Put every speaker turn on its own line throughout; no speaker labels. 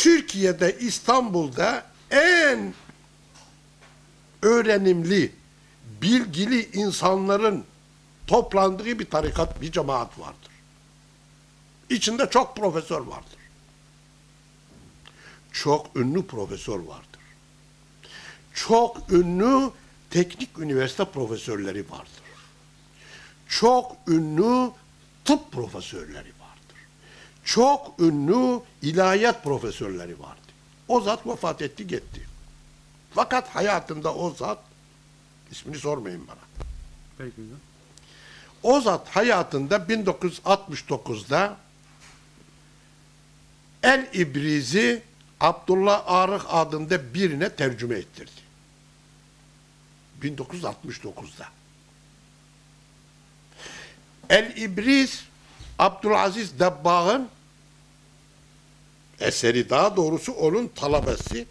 Türkiye'de İstanbul'da en öğrenimli, bilgili insanların toplandığı bir tarikat, bir cemaat vardır. İçinde çok profesör vardır. Çok ünlü profesör vardır. Çok ünlü teknik üniversite profesörleri vardır. Çok ünlü tıp profesörleri vardır. Çok ünlü ilahiyat profesörleri vardı. O zat vefat etti gitti. Fakat hayatında o zat, ismini sormayın bana.
Peki.
O zat hayatında 1969'da El İbriz'i Abdullah Arık adında birine tercüme ettirdi. 1969'da. El İbriz Abdülaziz Debbağ'ın eseri daha doğrusu onun talabesi,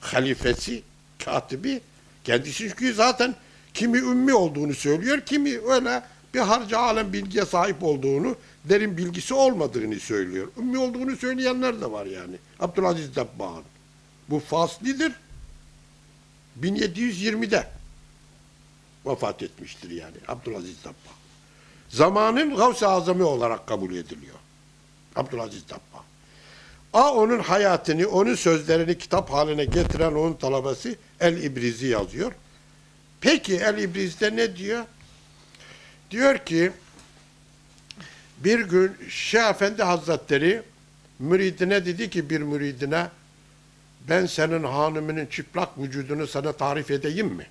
halifesi, katibi kendisi çünkü zaten kimi ümmi olduğunu söylüyor, kimi öyle bir harca alem bilgiye sahip olduğunu, derin bilgisi olmadığını söylüyor. Ümmi olduğunu söyleyenler de var yani. Abdülaziz Debbağ'ın. Bu faslidir. 1720'de vefat etmiştir yani Abdülaziz Debbağ. Zamanın Gavs-ı Azami olarak kabul ediliyor. Abdülaziz Debbağ. A onun hayatını, onun sözlerini kitap haline getiren onun talabesi El İbrizi yazıyor. Peki El İbriz'de ne diyor? Diyor ki bir gün Şeyh Efendi Hazretleri müridine dedi ki bir müridine ben senin hanımının çıplak vücudunu sana tarif edeyim mi?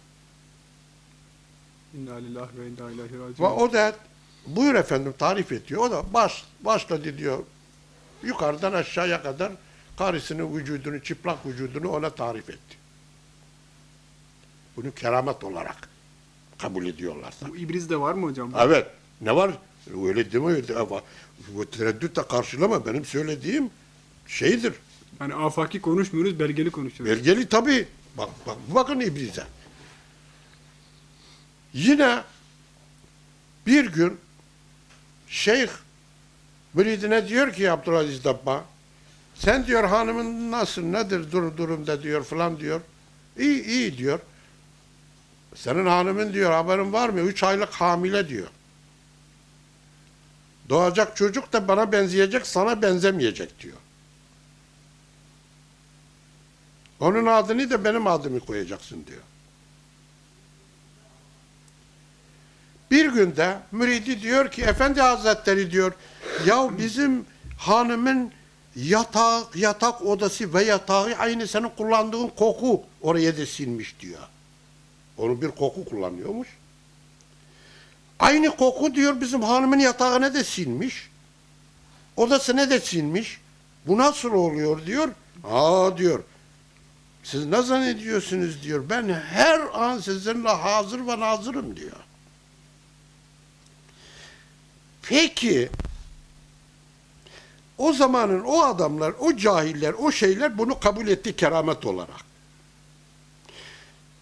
İnna lillahi ve inna ileyhi
Ve
raciun.
o da buyur efendim tarif ediyor. O da baş, başladı diyor. Yukarıdan aşağıya kadar karısının vücudunu, çıplak vücudunu ona tarif etti. Bunu keramet olarak kabul ediyorlar.
Bu İbriz de var mı hocam?
Evet. Ne var? Öyle. Ama Bu tereddütle karşılama. Benim söylediğim şeydir.
Yani afaki konuşmuyoruz, belgeli konuşuyoruz.
Belgeli tabii. Bak, bak bakın İblis'e. Yine bir gün şeyh müridine diyor ki Abdülaziz Dabba sen diyor hanımın nasıl nedir dur durumda diyor falan diyor. İyi iyi diyor. Senin hanımın diyor haberin var mı? Üç aylık hamile diyor. Doğacak çocuk da bana benzeyecek sana benzemeyecek diyor. Onun adını da benim adımı koyacaksın diyor. Günde müridi diyor ki Efendi Hazretleri diyor ya bizim hanımın yatak, yatak odası ve yatağı aynı senin kullandığın koku oraya da silmiş diyor. Onu bir koku kullanıyormuş. Aynı koku diyor bizim hanımın yatağına da silmiş. Odasına da silmiş. Bu nasıl oluyor diyor. Aa diyor. Siz ne zannediyorsunuz diyor. Ben her an sizinle hazır ve nazırım diyor. Peki o zamanın o adamlar, o cahiller, o şeyler bunu kabul etti keramet olarak.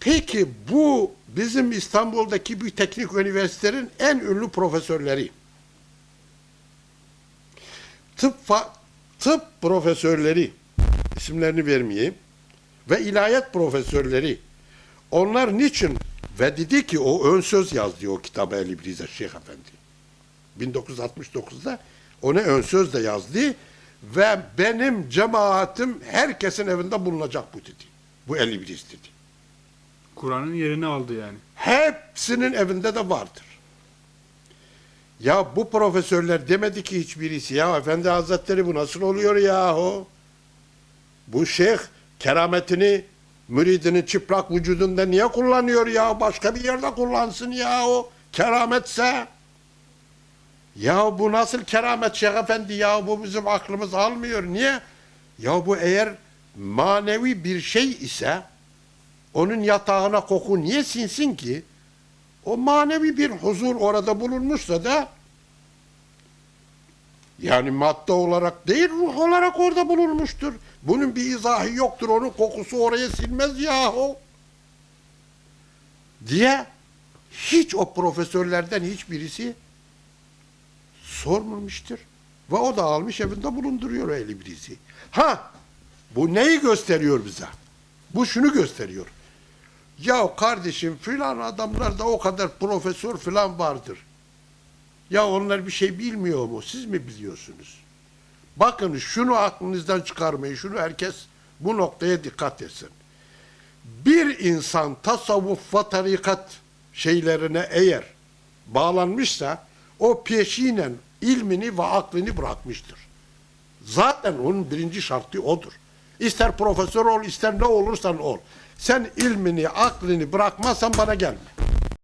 Peki bu bizim İstanbul'daki bir teknik üniversitelerin en ünlü profesörleri. Tıp, tıp profesörleri, isimlerini vermeyeyim, ve ilahiyat profesörleri. Onlar niçin? Ve dedi ki o ön söz yazdı o kitabı El Şeyh Efendi. 1969'da ona ön söz de yazdı ve benim cemaatim herkesin evinde bulunacak bu dedi. Bu El İbriz dedi.
Kur'an'ın yerini aldı yani.
Hepsinin evinde de vardır. Ya bu profesörler demedi ki hiçbirisi ya Efendi Hazretleri bu nasıl oluyor yahu? Bu şeyh kerametini müridinin çıplak vücudunda niye kullanıyor ya? Başka bir yerde kullansın ya o kerametse. Ya bu nasıl keramet Şeyh Efendi ya bu bizim aklımız almıyor. Niye? Ya bu eğer manevi bir şey ise onun yatağına koku niye sinsin ki? O manevi bir huzur orada bulunmuşsa da yani madde olarak değil ruh olarak orada bulunmuştur. Bunun bir izahı yoktur. Onun kokusu oraya silmez yahu. Diye hiç o profesörlerden hiçbirisi sormamıştır. Ve o da almış evinde bulunduruyor el ibrisi. Ha Bu neyi gösteriyor bize? Bu şunu gösteriyor. Ya kardeşim filan adamlarda o kadar profesör filan vardır. Ya onlar bir şey bilmiyor mu? Siz mi biliyorsunuz? Bakın şunu aklınızdan çıkarmayın. Şunu herkes bu noktaya dikkat etsin. Bir insan tasavvuf ve tarikat şeylerine eğer bağlanmışsa o peşinen ilmini ve aklını bırakmıştır. Zaten onun birinci şartı odur. İster profesör ol, ister ne olursan ol. Sen ilmini, aklını bırakmazsan bana gelme.